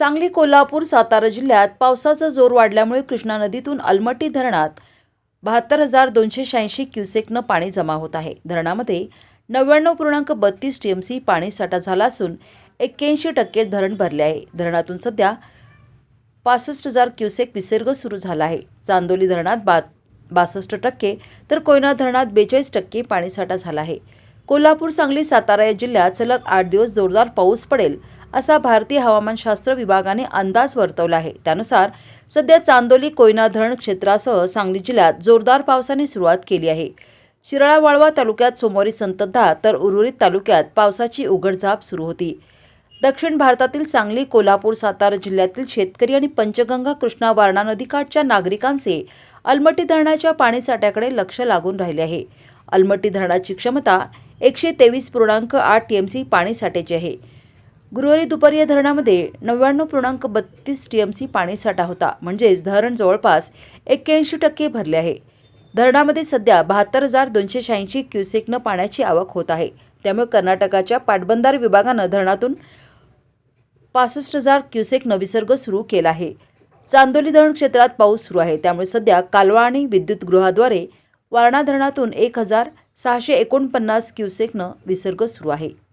सांगली कोल्हापूर सातारा जिल्ह्यात पावसाचा जोर वाढल्यामुळे कृष्णा नदीतून अलमट्टी धरणात बहात्तर हजार दोनशे शहाऐंशी क्युसेकनं पाणी जमा होत आहे. धरणामध्ये नव्याण्णव पूर्णांक बत्तीस टी एम सी पाणीसाठा झाला असून एक्क्याऐंशी टक्के धरण भरले आहे. धरणातून सध्या पासष्ट हजार क्युसेक विसर्ग सुरू झाला आहे. चांदोली धरणात बा बासष्ट टक्के तर कोयना धरणात बेचाळीस टक्के पाणीसाठा झाला आहे. कोल्हापूर सांगली सातारा या जिल्ह्यात सलग आठ दिवस जोरदार पाऊस पडेल असा भारतीय हवामानशास्त्र विभागाने अंदाज वर्तवला आहे. त्यानुसार सध्या चांदोली कोयना धरण क्षेत्रासह सांगली जिल्ह्यात जोरदार पावसाने सुरुवात केली आहे. शिराळा वाळवा तालुक्यात सोमवारी संततधार तर उर्वरित तालुक्यात पावसाची उघडझाप सुरू होती. दक्षिण भारतातील सांगली कोल्हापूर सातारा जिल्ह्यातील शेतकरी आणि पंचगंगा कृष्णा वारणा नदीकाठच्या नागरिकांचे अलमट्टी धरणाच्या पाणीसाठ्याकडे लक्ष लागून राहिले आहे. अलमट्टी धरणाची क्षमता एकशे तेवीस पूर्णांक आठ टी एम सी पाणीसाठ्याची आहे. गुरुवारी दुपारी या धरणामध्ये नव्याण्णव पूर्णांक बत्तीस टी एम सी पाणीसाठा होता. म्हणजेच धरण जवळपास एक्क्याऐंशी टक्के भरले आहे. धरणामध्ये सध्या बहात्तर हजार दोनशे शहाऐंशी क्युसेकनं पाण्याची आवक होत आहे. त्यामुळे कर्नाटकाच्या पाटबंधार विभागानं धरणातून पासष्ट हजार क्युसेकनं विसर्ग सुरू केला आहे. चांदोली धरण क्षेत्रात पाऊस सुरू आहे. त्यामुळे सध्या कालवा आणि विद्युत गृहाद्वारे वारणा धरणातून एक हजार सहाशे एकोणपन्नास क्युसेकनं विसर्ग सुरू आहे.